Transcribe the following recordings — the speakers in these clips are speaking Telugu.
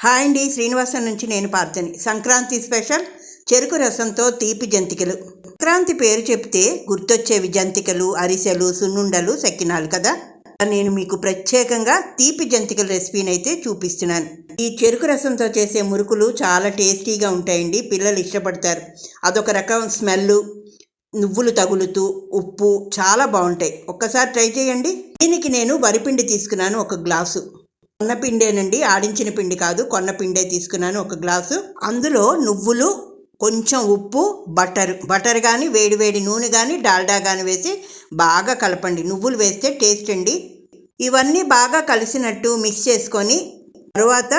హాయ్ అండి శ్రీనివాసం నుంచి నేను పార్థని సంక్రాంతి స్పెషల్ చెరుకు రసంతో తీపి జంతికలు. సంక్రాంతి పేరు చెప్తే గుర్తొచ్చేవి జంతికలు అరిసెలు సున్నుండలు సెక్కినాలు కదా? నేను మీకు ప్రత్యేకంగా తీపి జంతికల రెసిపీని అయితే చూపిస్తున్నాను. ఈ చెరుకు రసంతో చేసే మురుకులు చాలా టేస్టీగా ఉంటాయండి పిల్లలు ఇష్టపడతారు. అదొక రకం స్మెల్ నువ్వులు తగులుతూ ఉప్పు చాలా బాగుంటాయి. ఒక్కసారి ట్రై చేయండి. దీనికి నేను వరిపిండి తీసుకున్నాను ఒక గ్లాసు. కొన్న పిండేనండి ఆడించిన పిండి కాదు కొన్న పిండే తీసుకున్నాను ఒక గ్లాసు. అందులో నువ్వులు కొంచెం ఉప్పు బటర్. బటర్ కానీ వేడి వేడి నూనె కానీ డాల్డా కానీ వేసి బాగా కలపండి. నువ్వులు వేస్తే టేస్ట్ అండి. ఇవన్నీ బాగా కలిసినట్టు మిక్స్ చేసుకొని తరువాత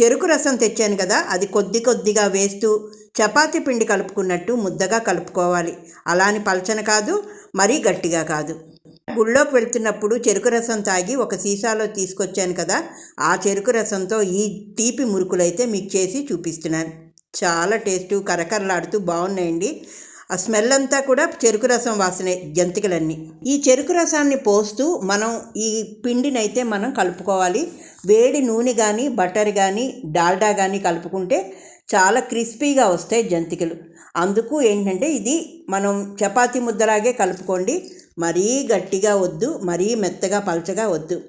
చెరుకు రసం తెచ్చాను కదా అది కొద్ది కొద్దిగా వేస్తూ చపాతి పిండి కలుపుకున్నట్టు ముద్దగా కలుపుకోవాలి. అలాని పలచన కాదు మరీ గట్టిగా కాదు. గుళ్ళోకి వెళ్తున్నప్పుడు చెరుకు రసం తాగి ఒక సీసాలో తీసుకొచ్చాను కదా ఆ చెరుకు రసంతో ఈ తీపి మురుకులైతే మీకు చేసి చూపిస్తున్నాను. చాలా టేస్టు కరకరలాడుతూ బాగున్నాయండి. ఆ స్మెల్ అంతా కూడా చెరుకు రసం వాసనే జంతికలన్నీ. ఈ చెరుకు రసాన్ని పోస్తూ మనం ఈ పిండినైతే మనం కలుపుకోవాలి. వేడి నూనె కానీ బటర్ కానీ డాల్డా కానీ కలుపుకుంటే చాలా క్రిస్పీగా వస్తాయి జంతికలు. అందుకు ఏంటంటే ఇది మనం చపాతీ ముద్దలాగే కలుపుకోండి. మరీ గట్టిగా వద్దు మరీ మెత్తగా పలచగా వద్దు.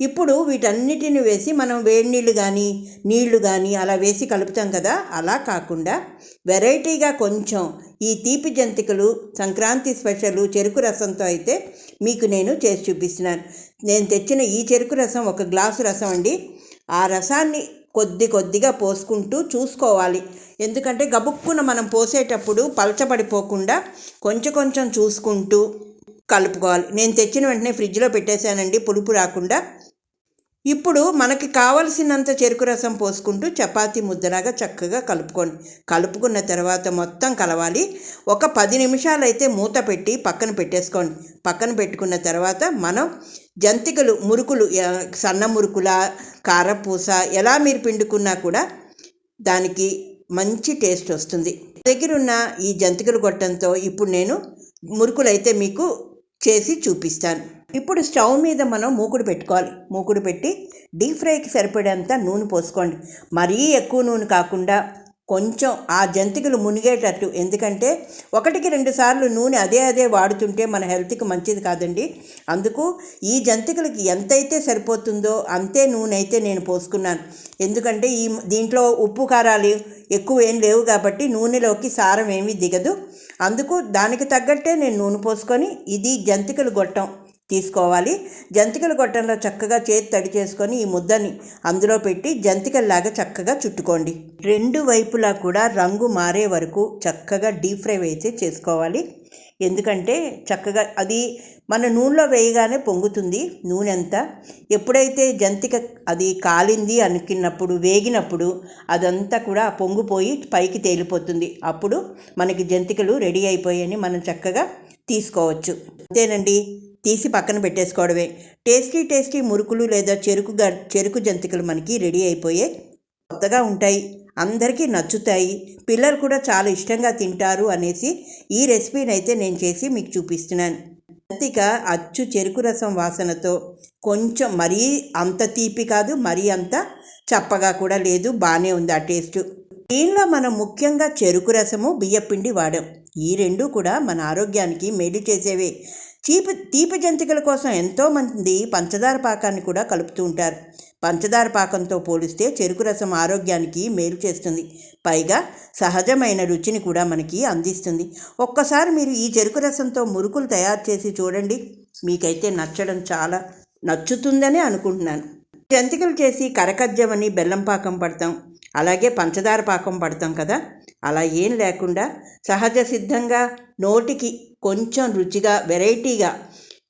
ఇప్పుడు వీటన్నిటిని వేసి మనం వేడి నీళ్ళు కానీ నీళ్ళు కానీ అలా వేసి కలుపుతాం కదా అలా కాకుండా వెరైటీగా కొంచెం ఈ తీపి జంతికలు సంక్రాంతి స్పెషల్ చెరుకు రసంతో అయితే మీకు నేను చేసి చూపిస్తున్నాను. నేను తెచ్చిన ఈ చెరుకు రసం ఒక గ్లాసు రసం అండి. ఆ రసాన్ని కొద్ది కొద్దిగా పోసుకుంటూ చూసుకోవాలి. ఎందుకంటే గబుక్కున మనం పోసేటప్పుడు పలచబడిపోకుండా కొంచెం కొంచెం చూసుకుంటూ కలుపుకోవాలి. నేను తెచ్చిన వెంటనే ఫ్రిడ్జ్లో పెట్టేశానండి పులుపు రాకుండా. ఇప్పుడు మనకి కావలసినంత చెరుకు రసం పోసుకుంటూ చపాతీ ముద్దలాగా చక్కగా కలుపుకోండి. కలుపుకున్న తర్వాత మొత్తం కలవాలి. ఒక పది నిమిషాలు అయితే మూత పెట్టి పక్కన పెట్టేసుకోండి. పక్కన పెట్టుకున్న తర్వాత మనం జంతికలు మురుకులు సన్న మురుకుల కారపూస ఎలా మీరు పిండుకున్నా కూడా దానికి మంచి టేస్ట్ వస్తుంది. దగ్గరున్న ఈ జంతికలు గొట్టంతో ఇప్పుడు నేను మురుకులు అయితే మీకు చేసి చూపిస్తాను. ఇప్పుడు స్టవ్ మీద మనం మూకుడు పెట్టుకోవాలి. మూకుడు పెట్టి డీప్ ఫ్రైకి సరిపడేంత నూనె పోసుకోండి. మరీ ఎక్కువ నూనె కాకుండా కొంచెం ఆ జంతికలు మునిగేటట్టు. ఎందుకంటే ఒకటికి రెండు సార్లు నూనె అదే అదే వాడుతుంటే మన హెల్త్కి మంచిది కాదండి. అందుకు ఈ జంతికలకి ఎంతైతే సరిపోతుందో అంతే నూనె అయితే నేను పోసుకున్నాను. ఎందుకంటే ఈ దీంట్లో ఉప్పు కారాలు ఎక్కువ ఏం లేవు కాబట్టి నూనెలోకి సారం ఏమీ దిగదు. అందుకు దానికి తగ్గట్టే నేను నూనె పోసుకొని ఇది జంతికలు గొట్టం. తీసుకోవాలి. జంతికల గొట్టంలో చక్కగా చేతి తడి చేసుకొని ఈ ముద్దని అందులో పెట్టి జంతికల్లాగా చక్కగా చుట్టుకోండి. రెండు వైపులా కూడా రంగు మారే వరకు చక్కగా డీప్ ఫ్రై అయితే చేసుకోవాలి. ఎందుకంటే చక్కగా అది మన నూనెలో వేయగానే పొంగుతుంది నూనె అంతా ఎప్పుడైతే జంతిక అది కాలింది అనుకున్నప్పుడు వేగినప్పుడు అదంతా కూడా పొంగిపోయి పైకి తేలిపోతుంది. అప్పుడు మనకి జంతికలు రెడీ అయిపోయాయని మనం చక్కగా తీసుకోవచ్చు. అంతేనండి. తీసి పక్కన పెట్టేసుకోవడమే. టేస్టీ టేస్టీ మురుకులు లేదా చెరుకు చెరుకు జంతికలు మనకి రెడీ అయిపోయే కొత్తగా ఉంటాయి. అందరికీ నచ్చుతాయి. పిల్లలు కూడా చాలా ఇష్టంగా తింటారు అనేసి ఈ రెసిపీని అయితే నేను చేసి మీకు చూపిస్తున్నాను. జంతిక అచ్చు చెరుకు రసం వాసనతో కొంచెం మరీ అంత తీపి కాదు మరీ అంత చప్పగా కూడా లేదు. బాగానే ఉంది ఆ టేస్ట్. దీనిలో మనం ముఖ్యంగా చెరుకు రసము బియ్యపిండి వాడాం. ఈ రెండు కూడా మన ఆరోగ్యానికి మేలు చేసేవే. చీపి తీపి జంతికల కోసం ఎంతోమంది పంచదార పాకాన్ని కూడా కలుపుతూ ఉంటారు. పంచదార పాకంతో పోలిస్తే చెరుకు రసం ఆరోగ్యానికి మేలు చేస్తుంది. పైగా సహజమైన రుచిని కూడా మనకి అందిస్తుంది. ఒక్కసారి మీరు ఈ చెరుకు రసంతో మురుకులు తయారు చేసి చూడండి. మీకైతే నచ్చడం చాలా నచ్చుతుందని అనుకుంటున్నాను. జంతికలు చేసి కరకజ్జమని బెల్లం పాకం పడతాం. అలాగే పంచదార పాకం పడతాం కదా? అలా ఏం లేకుండా సహజ సిద్ధంగా నోటికి కొంచెం రుచిగా వెరైటీగా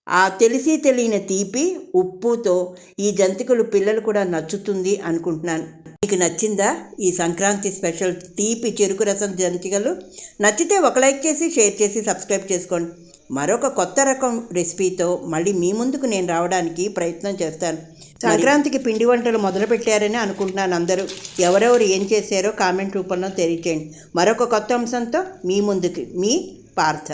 ఆ తెలిసి తెలియని తీపి ఉప్పుతో ఈ జంతికలు పిల్లలు కూడా నచ్చుతుంది అనుకుంటున్నాను. మీకు నచ్చిందా ఈ సంక్రాంతి స్పెషల్ తీపి చెరుకు రసం జంతికలు? నచ్చితే ఒక లైక్ చేసి షేర్ చేసి సబ్స్క్రైబ్ చేసుకోండి. మరొక కొత్త రకం రెసిపీతో మళ్ళీ మీ ముందుకు నేను రావడానికి ప్రయత్నం చేస్తాను. సంక్రాంతికి పిండి వంటలు మొదలుపెట్టారని అనుకుంటున్నాను అందరూ. ఎవరెవరు ఏం చేశారో కామెంట్ రూపంలో తెలియచేయండి. మరొక కొత్త అంశంతో మీ ముందుకు మీ పార్థ.